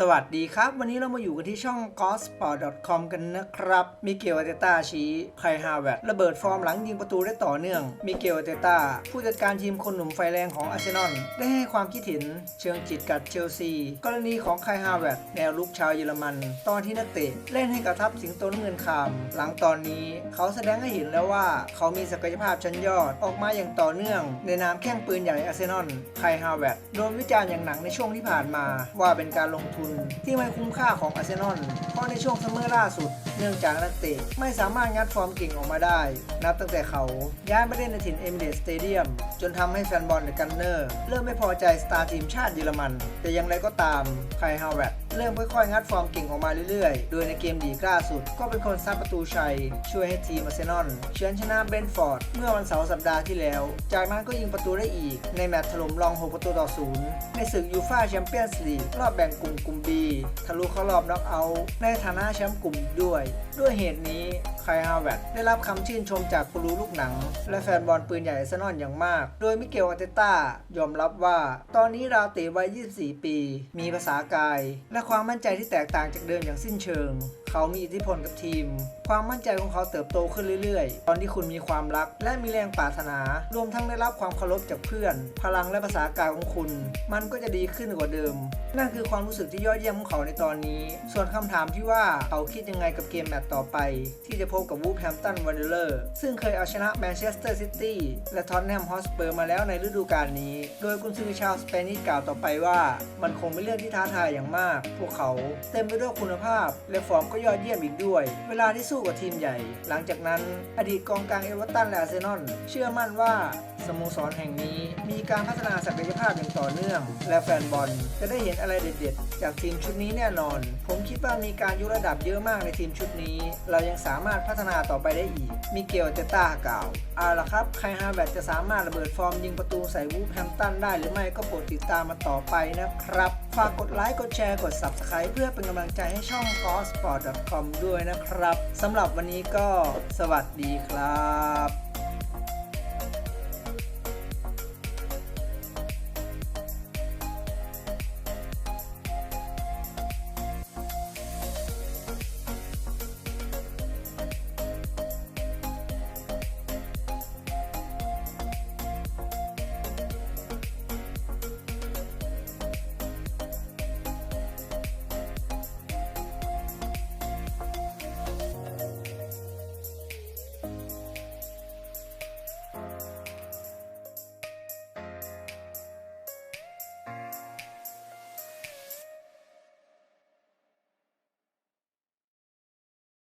สวัสดีครับ วันนี้เรามาอยู่กันที่ช่อง g o s p o r t c o m กันนะครับ มิเกลอาเตต้าชี้ไคฮาแวตระเบิดฟอร์มหลังยิงประตูได้ต่อเนื่อง มิเกลอาเตต้าผู้จัดการทีมคนหนุ่มไฟแรงของอาร์เซนอลได้ให้ความคิดเห็นเชิงจิตกับเชลซี กรณีของไคฮาแวตแนวลุกชาวเยอรมัน ตอนที่นักเตะเล่นให้กับทัพสิงโตน้ำเงินคาม หลังตอนนี้เขาแสดงให้เห็นแล้วว่า เขามีศักยภาพชั้นยอดออกมาอย่างต่อเนื่อง ในนามแข้งปืนใหญ่อาร์เซนอลไคฮาแวตโดนวิจารณ์อย่างหนักในช่วงที่ผ่านมาว่าเป็นการลงทุนที่ไม่คุ้มค่าของอาร์เซนอล เพราะในช่วงซัมเมอร์ล่าสุด เนื่องจากนักเตะไม่สามารถงัดฟอร์มเก่งออกมาได้ นับตั้งแต่เขาย้ายมาเล่นในถิ่นเอมิเรตสเตเดียมจนทำให้แฟนบอลในกันเนอร์ เริ่มไม่พอใจสตาร์ทีมชาติเยอรมัน แต่อย่างไรก็ตามไคฮาวเวต เริ่มค่อยๆ งัดฟอร์มเก่งออกมาเรื่อยๆ โดยในเกมดีกล่าสุด ก็เป็นคนซัดประตูชัย ช่วยให้ทีมอาร์เซนอลเฉือนชนะเบนฟอร์ด เมื่อวันเสาร์สัปดาห์ที่แล้ว จากนั้นก็ยิงประตูได้อีก ในแมตช์ถล่มรอง 6 ประตูต่อศูนย์ในศึกยูฟ่าแชมเปี้ยนส์ลีกรอบแบ่งกลุ่มกลุ่ม B ทะลุเข้ารอบน็อกเอาท์ในฐานะแชมป์กลุ่มด้วย ด้วยเหตุนี้ไคฮาแวตได้รับคำชื่นชมจากกูรูลูกหนัง และแฟนบอลปืนใหญ่อาร์เซนอลอย่างมาก โดยมิเกลอาเตต้ายอมรับว่า ตอนนี้ราเตวัย 24 ปี มีภาษากาย และความมั่นใจที่แตกต่างจากเดิมอย่างสิ้นเชิง เขามีอิทธิพลกับทีม ความมั่นใจของเขาเติบโตขึ้นเรื่อยๆ ตอนที่คุณมีความรัก และมีแรงปรารถนา รวมทั้งได้รับความเคารพจากเพื่อน พลังและภาษากายของคุณ มันก็จะดีขึ้นกว่าเดิม นั่นคือความรู้สึกที่ยอดเยี่ยมของเขาในตอนนี้ ส่วนคำถามที่ว่าเขาคิดยังไงกับเกมแมตต์ต่อไป ที่จะพบกับวูฟแฮมตันวันเดอร์ซึ่งเคยเอาชนะแมนเชสเตอร์ซิตี้และท็อตแนมฮอสเปอร์มาแล้วในฤดูกาลนี้ โดยกุนซือชาวสเปนิชกล่าวต่อไปว่า มันคงเป็นเรื่องที่ท้าทายอย่างมาก พวกเขาเต็มไปด้วยคุณภาพ และฟอร์มก็ยอดเยี่ยมอีกด้วย เวลาที่สู้กับทีมใหญ่ หลังจากนั้น อดีตกองกลางเอเวอร์ตันและอาร์เซนอลเชื่อมั่นว่าสโมสรแห่งนี้มีการพัฒนาศักยภาพอย่างต่อเนื่อง และแฟนบอลจะได้เห็นอะไรเด็ดๆ จากทีมชุดนี้แน่นอน ผมคิดว่ามีการยกระดับเยอะมากในทีมชุดนี้ เรายังสามารถพัฒนาต่อไปได้อีก มิเกลเตต้ากล่าว เอาละครับ ใครฮาแบตจะสามารถระเบิดฟอร์มยิงประตูใส่วูฟแฮมตันได้หรือไม่ก็โปรดติดตามมาต่อไปนะครับ ฝากกดไลค์ กดแชร์ กด Subscribe เพื่อเป็นกำลังใจให้ช่อง g o s p o r t c o m ด้วยนะครับสำหรับวันนี้ก็สวัสดีครับ